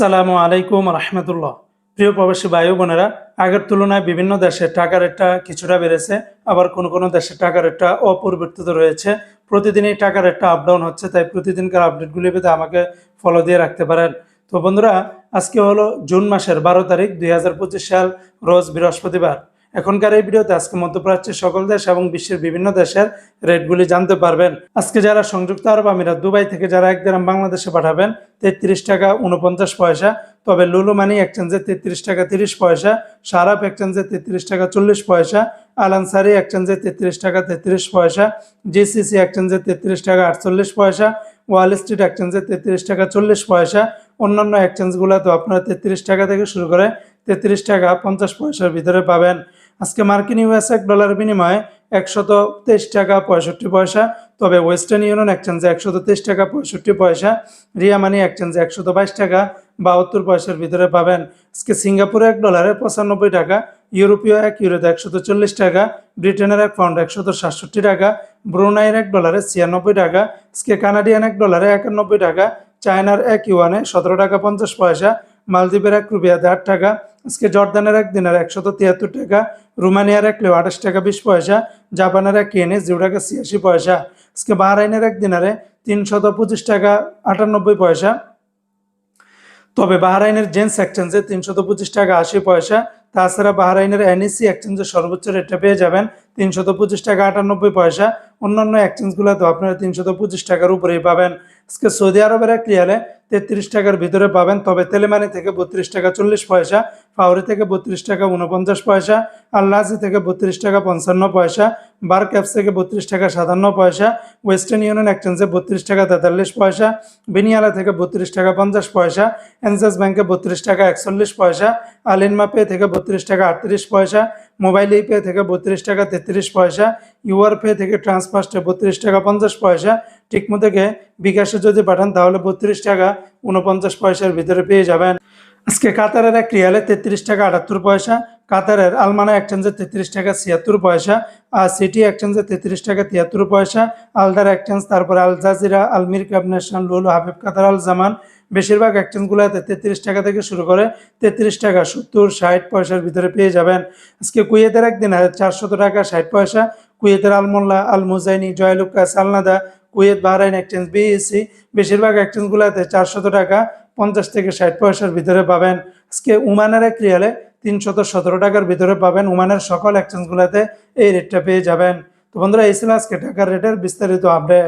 আসসালামু আলাইকুম রহমতুল্লাহ। প্রিয় প্রবাসী বায়ু বোনেরা, আগের তুলনায় বিভিন্ন দেশে টাকার রেটটা কিছুটা বেড়েছে, আবার কোন কোনো দেশে টাকার রেটটা অপরিবর্তিত রয়েছে। প্রতিদিনই টাকার রেটটা আপডাউন হচ্ছে, তাই প্রতিদিনকার আপডেটগুলি পেতে আমাকে ফলো দিয়ে রাখতে পারেন। তো বন্ধুরা, আজকে হলো জুন মাসের বারো তারিখ, দুই হাজার পঁচিশ সাল, রোজ বৃহস্পতিবার। এখনকার এই ভিডিওতে আজকে মধ্যপ্রাচ্যের সকল দেশ এবং বিশ্বের বিভিন্ন দেশের রেটগুলি জানতে পারবেন। আজকে যারা সংযুক্ত আরব আমিরাত, দুবাই থেকে যারা এক গ্রাম বাংলাদেশে পাঠাবেন, তেত্রিশ টাকা উনপঞ্চাশ পয়সা। তবে লুলু মানি এক্সচেঞ্জে তেত্রিশ টাকা তিরিশ পয়সা সারাপ এক্সচেঞ্জে তেত্রিশ টাকা চল্লিশ পয়সা, আলানসারি এক্সচেঞ্জে তেত্রিশ টাকা তেত্রিশ পয়সা, জিসিসি এক্সচেঞ্জে তেত্রিশ টাকা আটচল্লিশ পয়সা, ওয়াল স্ট্রিট এক্সচেঞ্জে তেত্রিশ টাকা চল্লিশ পয়সা। অন্যান্য এক্সচেঞ্জগুলোতে আপনারা তেত্রিশ টাকা থেকে শুরু করে তেত্রিশ টাকা পঞ্চাশ পয়সার ভিতরে পাবেন। আজকে মার্কিন ইউএস এক ডলার বিনিময়ে একশত তেইশ টাকা পঁয়ষট্টি পয়সা, তবে ওয়েস্টার্ন ইউনিয়ন এক্সচেঞ্জে একশত তেইশ টাকা পঁয়ষট্টি পয়সা, রিয়া মানি এক্সচেঞ্জে একশত বাইশ টাকা, বাহাত্তর পয়সার ভিতরে পাবেন। আজকে সিঙ্গাপুরে এক ডলারে পঁচানব্বই টাকা, ইউরোপীয় এক ইউরোতে একশত চল্লিশ টাকা, ব্রিটেনের এক পাউন্ড একশত সাতষট্টি টাকা, ব্রুনাইয়ের এক ডলারে ছিয়ানব্বই টাকা, আজকে কানাডিয়ান এক ডলারে একানব্বই টাকা, চায়নার এক ইউয়ানে সতেরো টাকা পঞ্চাশ পয়সা মালদ্বীপের এক রুপিয়াতে আট টাকা, আজকে জর্দানের এক দিনের একশত তিয়াত্তর টাকা, রোমানিয়ার এক লেও আঠাশ টাকা বিশ পয়সা, জাপানের এক ইয়েনে জিরো টাকা ছিয়াশি পয়সা, আজকে বাহরাইনের এক দিনারে তিনশত পঁচিশ টাকা আটানব্বই পয়সা। তবে বাহরাইনের জেন্স এক্সচেঞ্জে তিনশত পঁচিশ টাকা আশি পয়সা, তাছাড়া বাহরাইনের এনএসি এক্সচেঞ্জে সর্বোচ্চ রেটটা পেয়ে যাবেন তিনশত পঁচিশ টাকা আটানব্বই পয়সা। অন্যান্য এক্সচেঞ্জগুলোতে আপনারা তিনশত পঁচিশ টাকার উপরেই পাবেন। আজকে সৌদি আরবের এক রিয়ালে তেত্রিশ টাকার ভিতরে পাবেন তবে তেলেমানি থেকে বত্রিশ টাকা চল্লিশ পয়সা ফাউরি থেকে বত্রিশ টাকা উনপঞ্চাশ পয়সা আল্লাজি থেকে বত্রিশ টাকা পঞ্চান্ন পয়সা বার ক্যাপস থেকে বত্রিশ টাকা সাতান্ন পয়সা ওয়েস্টার্ন ইউনিয়ন এক্সচেঞ্জে বত্রিশ টাকা তেতাল্লিশ পয়সা বিনিয়ালা থেকে বত্রিশ টাকা পঞ্চাশ পয়সা এনসাস ব্যাংকে বত্রিশ টাকা একচল্লিশ পয়সা আলিনমা পে থেকে বত্রিশ টাকা আটত্রিশ পয়সা মোবাইল পে থেকে বত্রিশ টাকা তেত্রিশ পয়সা ইউআর পে থেকে ট্রান্সফার্স্টে বত্রিশ টাকা পঞ্চাশ পয়সা ঠিকমতো বিকাশে যদি পাঠান, তাহলে বত্রিশ টাকা উনপঞ্চাশ পয়সার ভিতরে পেয়ে যাবেন। আজকে কাতারের এক রিয়ালে তেত্রিশ টাকা আটাত্তর পয়সা, কাতারের আলমানা এক্সচেঞ্জে তেত্রিশ টাকা ছিয়াত্তর পয়সা, আর সিটি এক্সচেঞ্জে তেত্রিশ টাকা তিয়াত্তর পয়সা, আলদার এক্সচেঞ্জ, তারপর আল জাজিরা আলমির ক্যাব ন্যাশনাল লুল হাবিব কাতার, আল জামান, বেশিরভাগ এক্সচেঞ্জগুলোতে তেত্রিশ টাকা থেকে শুরু করে তেত্রিশ টাকা সত্তর, ষাট পয়সার ভিতরে পেয়ে যাবেন। আজকে কুয়েতের একদিন চারশত টাকা, ষাট পয়সা, কুয়েতের Al Mulla, Al Muzaini Joyalukkas আলনাদা Kuwait, Bahrain exchange BEC বেশিরভাগ এক্সচেঞ্জগুলোতে চারশত টাকা পঞ্চাশ থেকে ষাট পয়সার ভিতরে পাবেন। আজকে উমানের এক রিয়ালে তিনশত সতেরো টাকার ভিতরে পাবেন উমানের সকল এক্সচেঞ্জগুলোতে এই রেটটা পেয়ে যাবেন। তো বন্ধুরা, এই ছিল আজকে টাকার রেটের বিস্তারিত আপডেট